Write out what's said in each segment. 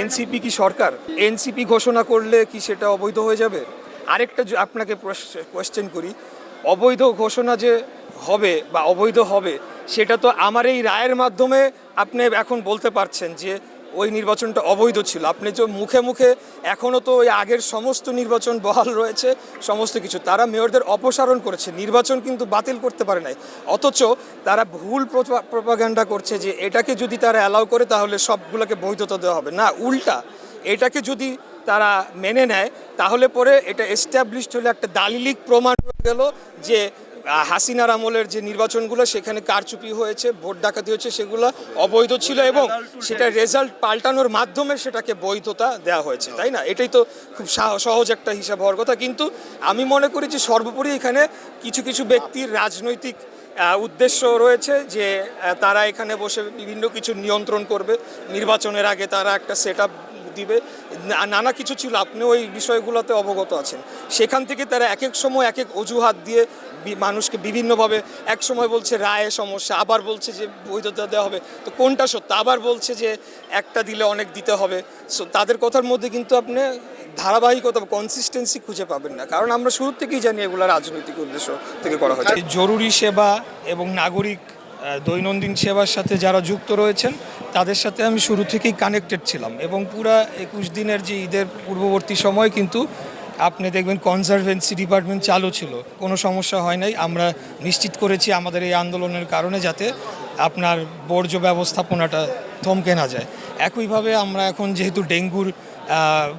NCP কি সরকার? NCP ঘোষণা করলে কি সেটা অবৈধ হয়ে যাবে? আরেকটা আপনাকে কোয়েশ্চেন করি। অবৈধ ঘোষণা যে হবে বা অবৈধ হবে, সেটা তো আমার এই রায়ের মাধ্যমে আপনি এখন বলতে পারছেন যে ওই নির্বাচনটা অবৈধ ছিল। আপনি যে মুখে মুখে এখনও তো ওই আগের সমস্ত নির্বাচন বহাল রয়েছে, সমস্ত কিছু। তারা মেয়রদের অপসারণ করেছে, নির্বাচন কিন্তু বাতিল করতে পারে নাই। অথচ তারা ভুল প্রপাগান্ডা করছে যে এটাকে যদি তারা অ্যালাউ করে তাহলে সবগুলোকে বৈধতা দেওয়া হবে। না, উল্টা। এটাকে যদি তারা মেনে নেয়, তাহলে পরে এটা এস্টাবলিশড হলে একটা দালিলিক প্রমাণ হয়ে গেল যে হাসিনার আমলের যে নির্বাচনগুলো, সেখানে কারচুপি হয়েছে, ভোট ডাকাতি হয়েছে, সেগুলো অবৈধ ছিল এবং সেটা রেজাল্ট পাল্টানোর মাধ্যমে সেটাকে বৈধতা দেওয়া হয়েছে, তাই না? এটাই তো খুব সহজ একটা হিসাব হওয়ার কথা। কিন্তু আমি মনে করি যে সর্বোপরি এখানে কিছু কিছু ব্যক্তির রাজনৈতিক উদ্দেশ্য রয়েছে যে তারা এখানে বসে বিভিন্ন কিছু নিয়ন্ত্রণ করবে। নির্বাচনের আগে তারা একটা সেট দিবে। নানা কিছু ছিল, আপনি ওই বিষয়গুলোতে অবগত আছেন। সেখান থেকে তারা এক এক সময় এক এক অজুহাত দিয়ে মানুষকে বিভিন্নভাবে, এক সময় বলছে রায়ে সমস্যা, আবার বলছে যে বৈধতা দেওয়া হবে। তো কোনটা সত্য? আবার বলছে যে একটা দিলে অনেক দিতে হবে। সো তাদের কথার মধ্যে কিন্তু আপনি ধারাবাহিকতা কনসিস্টেন্সি খুঁজে পাবেন না। কারণ আমরা শুরু থেকেই জানি এগুলো রাজনৈতিক উদ্দেশ্য থেকে করা হয়েছে। জরুরি সেবা এবং নাগরিক দৈনন্দিন সেবার সাথে যারা যুক্ত রয়েছেন, তাদের সাথে আমি শুরু থেকেই কানেক্টেড ছিলাম এবং পুরা একুশ দিনের যে ঈদের পূর্ববর্তী সময় কিন্তু আপনি দেখবেন কনজারভেন্সি ডিপার্টমেন্ট চালু ছিল। কোনো সমস্যা হয় নাই। আমরা নিশ্চিত করেছি আমাদের এই আন্দোলনের কারণে যাতে আপনার বর্জ্য ব্যবস্থাপনাটা থমকে না যায়। একইভাবে আমরা এখন যেহেতু ডেঙ্গুর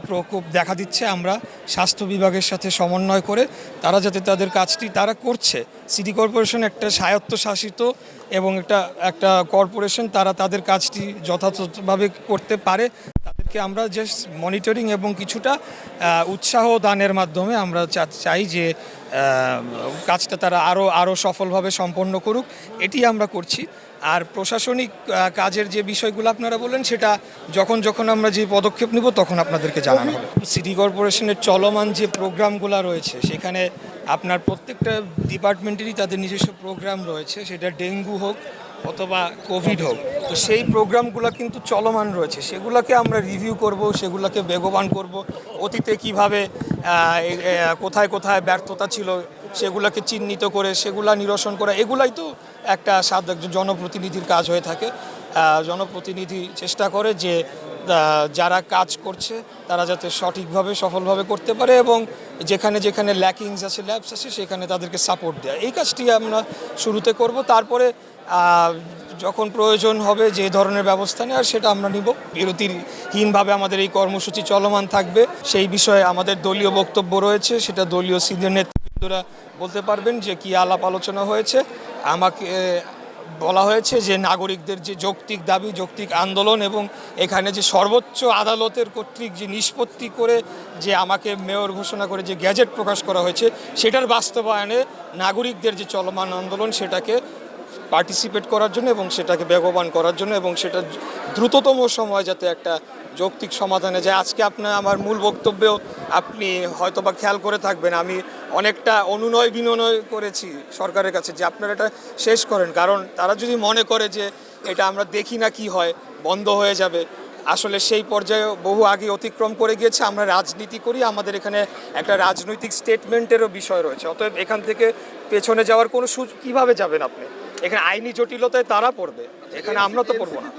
প্রকোপ দেখা দিচ্ছে, আমরা স্বাস্থ্য বিভাগের সাথে সমন্বয় করে তারা যাতে তাদের কাজটি তারা করছে। সিটি কর্পোরেশন একটা স্বায়ত্তশাসিত এবং একটা একটা কর্পোরেশন, তারা তাদের কাজটি যথাযথভাবে করতে পারে। আমরা জাস্ট মনিটরিং এবং কিছুটা উৎসাহ দানের মাধ্যমে আমরা চাই যে কাজটা তারা আরও আরও সফলভাবে সম্পন্ন করুক। এটি আমরা করছি। আর প্রশাসনিক কাজের যে বিষয়গুলো আপনারা বললেন, সেটা যখন যখন আমরা যে পদক্ষেপ নিব, তখন আপনাদেরকে জানানো হবে। সিটি কর্পোরেশনের চলমান যে প্রোগ্রামগুলো রয়েছে, সেখানে আপনার প্রত্যেকটা ডিপার্টমেন্টেরই তাদের নিজস্ব প্রোগ্রাম রয়েছে। সেটা ডেঙ্গু হোক অথবা কোভিড হোক, তো সেই প্রোগ্রামগুলো কিন্তু চলমান রয়েছে। সেগুলোকে আমরা রিভিউ করব, সেগুলোকে বেগবান করব, অতীতে কীভাবে কোথায় কোথায় ব্যর্থতা ছিল, সেগুলোকে চিহ্নিত করে, সেগুলা নিরসন করা, এগুলাই তো একটা সাধারণ জনপ্রতিনিধির কাজ হয়ে থাকে। জনপ্রতিনিধি চেষ্টা করে যে যারা কাজ করছে, তারা যাতে সঠিকভাবে, সফলভাবে করতে পারে এবং যেখানে যেখানে ল্যাকিংস আছে ল্যাবস আছে, সেখানে তাদেরকে সাপোর্ট দেয়। এই কাজটি আমরা শুরুতে করব। তারপরে যখন প্রয়োজন হবে যে ধরনের ব্যবস্থা নেওয়ার, সেটা আমরা নিব। বিরতিহীনভাবে আমাদের এই কর্মসূচি চলমান থাকবে। সেই বিষয়ে আমাদের দলীয় বক্তব্য রয়েছে। সেটা দলীয় সিনিয়র নেতৃবৃন্দরা বলতে পারবেন যে কি আলাপ আলোচনা হয়েছে। আমাকে বলা হয়েছে যে নাগরিকদের যে যৌক্তিক দাবি, যৌক্তিক আন্দোলন এবং এখানে যে সর্বোচ্চ আদালতের কর্তৃক যে নিষ্পত্তি করে যে আমাকে মেয়র ঘোষণা করে যে গ্যাজেট প্রকাশ করা হয়েছে, সেটার বাস্তবায়নে নাগরিকদের যে চলমান আন্দোলন, সেটাকে পার্টিসিপেট করার জন্য এবং সেটাকে বেগবান করার জন্য এবং সেটা দ্রুততম সময় যাতে একটা যৌক্তিক সমাধানে যায়। আজকে আপনার আমার মূল বক্তব্যেও আপনি হয়তোবা খেয়াল করে থাকবেন, আমি অনেকটা অনুনয় বিনয় করেছি সরকারের কাছে যে আপনারা এটা শেষ করেন। কারণ তারা যদি মনে করে যে এটা আমরা দেখি না কি হয়, বন্ধ হয়ে যাবে, আসলে সেই পর্যায়ে বহু আগে অতিক্রম করে গিয়েছে, আমরা রাজনীতি করি, আমাদের এখানে একটা রাজনৈতিক স্টেটমেন্টেরও বিষয় রয়েছে। অতএব এখান থেকে পেছনে যাওয়ার কোনো সুযোগ কীভাবে যাবেন আপনি? এখানে আইনি জটিলতায় তারা পড়বে। এখানে আমরা তো পড়ব না।